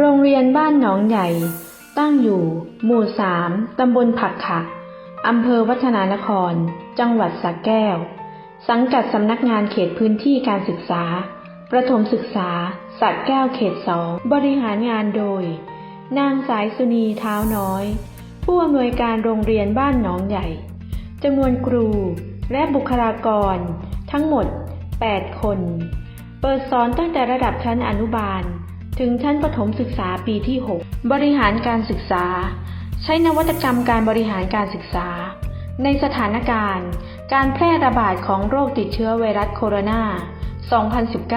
โรงเรียนบ้านหนองใหญ่ ตั้งอยู่ หมู่สามตำบลผักขะอำเภอวัฒนานคร จังหวัดสระแก้ว สังกัดสำนักงานเขตพื้นที่การศึกษา ประถมศึกษาสระแก้วเขตสองบริหารงานโดย นางสายสุนีเท้าน้อย ผู้อำนวยการโรงเรียนบ้านหนองใหญ่จำนวนครูและบุคลากร ทั้งหมด 8 คน เปิดสอนตั้งแต่ระดับชั้นอนุบาล ถึงชั้นประถมศึกษาปีที่ 6 บริหารการศึกษา ใช้นวัตกรรมการบริหารการศึกษา ในสถานการณ์ การแพร่ระบาดของโรคติดเชื้อไวรัสโคโรนา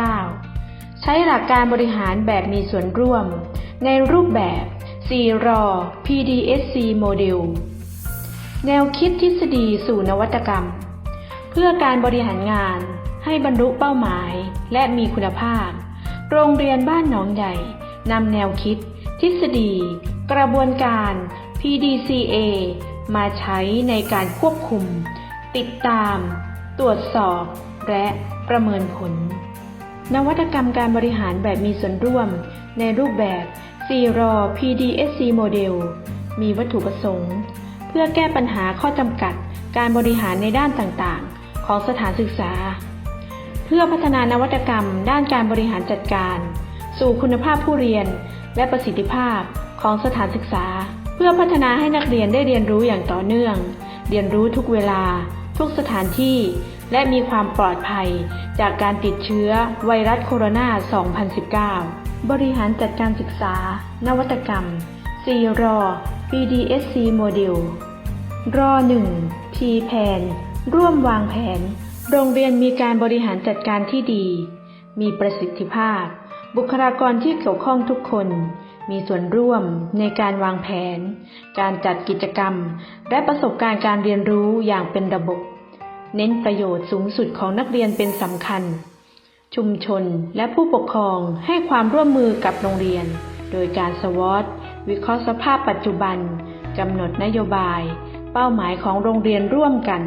2019 ใช้หลักการบริหารแบบมีส่วนร่วม ในรูปแบบ 4 รอ PDSC โมเดล แนวคิดทฤษฎีสู่นวัตกรรม เพื่อการบริหารงานให้บรรลุเป้าหมายและมีคุณภาพ โรงเรียนบ้านหนองใหญ่นำแนวคิด ทฤษฎี กระบวนการ PDCA มาใช้ในการควบคุม ติดตาม ตรวจสอบ และประเมินผล นวัตกรรมการบริหารแบบมีส่วนร่วม ในรูปแบบ4รอ PDSC โมเดลมีวัตถุประสงค์ เพื่อแก้ปัญหาข้อจำกัดการบริหารในด้านต่างๆ ของสถานศึกษา พื่อพัฒนานวัตกรรม ด้านการบริหารจัดการ สู่คุณภาพผู้เรียน และประสิทธิภาพของสถานศึกษา เพื่อพัฒนาให้นักเรียนได้เรียนรู้อย่างต่อเนื่อง เรียนรู้ทุกเวลา ทุกสถานที่ และมีความปลอดภัย จากการติดเชื้อไวรัสโคโรนา 2019 บริหารจัดการศึกษา นวัตกรรม4รอ PDSC โมเดลรอ1 P แผนร่วมวางแผน โรงเรียนมีการบริหารจัดการที่ดี มีประสิทธิภาพ บุคลากรที่เกี่ยวข้องทุกคน มีส่วนร่วมในการวางแผน การจัดกิจกรรม และประสบการณ์การเรียนรู้อย่างเป็นระบบ เน้นประโยชน์สูงสุดของนักเรียนเป็นสำคัญ ชุมชนและผู้ปกครองให้ความร่วมมือกับโรงเรียน โดยการสวอตวิเคราะห์สภาพปัจจุบันกำหนดนโยบาย เป้าหมายของโรงเรียนร่วมกัน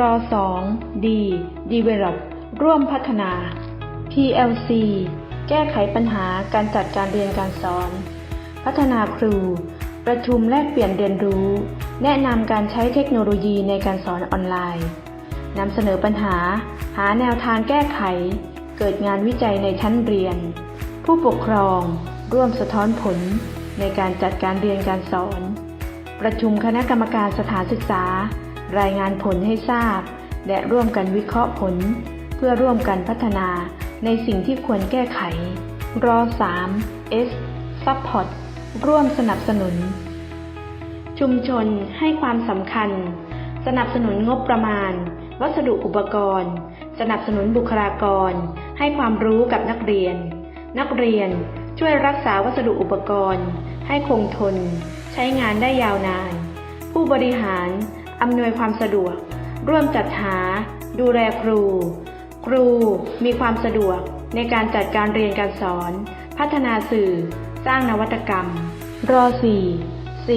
รอ 2 D Develop ร่วมพัฒนา PLC แก้ไขปัญหาการจัดการเรียนการสอน พัฒนาครู ประชุมแลกเปลี่ยนเรียนรู้ แนะนำการใช้เทคโนโลยีในการสอนออนไลน์ นำเสนอปัญหา หาแนวทางแก้ไข เกิดงานวิจัยในชั้นเรียน ผู้ปกครอง ร่วมสะท้อนผลในการจัดการเรียนการสอน ประชุมคณะกรรมการสถานศึกษา รายงานผลให้ทราบ และร่วมกันวิเคราะห์ผล เพื่อร่วมกันพัฒนาในสิ่งที่ควรแก้ไข รอ 3 S Support ร่วมสนับสนุน ชุมชนให้ความสำคัญ สนับสนุนงบประมาณ วัสดุอุปกรณ์ สนับสนุนบุคลากร ให้ความรู้กับนักเรียน นักเรียนช่วยรักษาวัสดุอุปกรณ์ ให้คงทน ใช้งานได้ยาวนาน ผู้บริหาร อำนวยความสะดวก ร่วมจัดหา ดูแลครู ครูมีความสะดวกในการจัดการเรียนการสอน พัฒนาสื่อ สร้างนวัตกรรม รอ4 C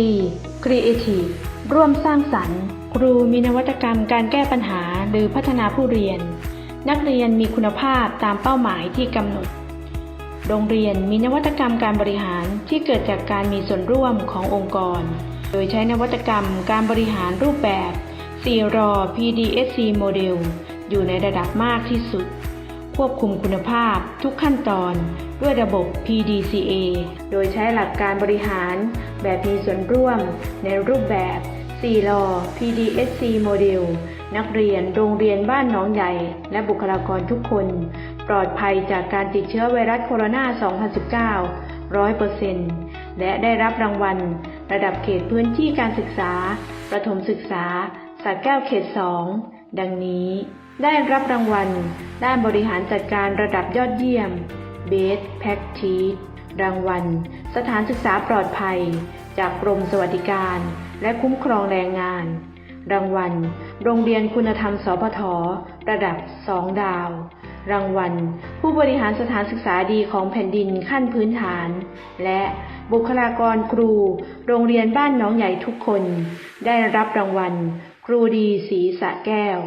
Creative ร่วมสร้างสรรค์ ครูมีนวัตกรรมการแก้ปัญหาหรือพัฒนาผู้เรียน นักเรียนมีคุณภาพตามเป้าหมายที่กำหนด โรงเรียนมีนวัตกรรมการบริหารที่เกิดจากการมีส่วนร่วมขององค์กร โดยใช้นวัตกรรมการบริหารรูปแบบ 4รอ PDSC โมเดลอยู่ในระดับมากที่สุด ควบคุมคุณภาพทุกขั้นตอนด้วยระบบ PDCA โดยใช้หลักการบริหารแบบมีส่วนร่วมในรูปแบบ 4 รอ PDSC โมเดลนักเรียนโรงเรียนบ้านหนองใหญ่ และบุคลากรทุกคน ปลอดภัยจากการติดเชื้อไวรัสโคโรนา 2019 100%และได้รับรางวัล ระดับเขตพื้นที่การศึกษา ประถมศึกษาสระแก้วเขต 2 ดังนี้ ได้รับรางวัล ด้านบริหารจัดการระดับยอดเยี่ยม Best p r a c t i c รางวัล สถานศึกษาปลอดภัย จากกรมสวัสดิการ และคุ้มครองแรงงาน รางวัล โรงเรียนคุณธรรมสพทระดับ 2 ดาว รางวัล ผู้บริหารสถานศึกษาดีของแผ่นดินขั้นพื้นฐาน และบุคลากรครู โรงเรียนบ้านหน้องใหญ่ทุกคน ได้รับรางวัล ครูดีศรีสะแก้ว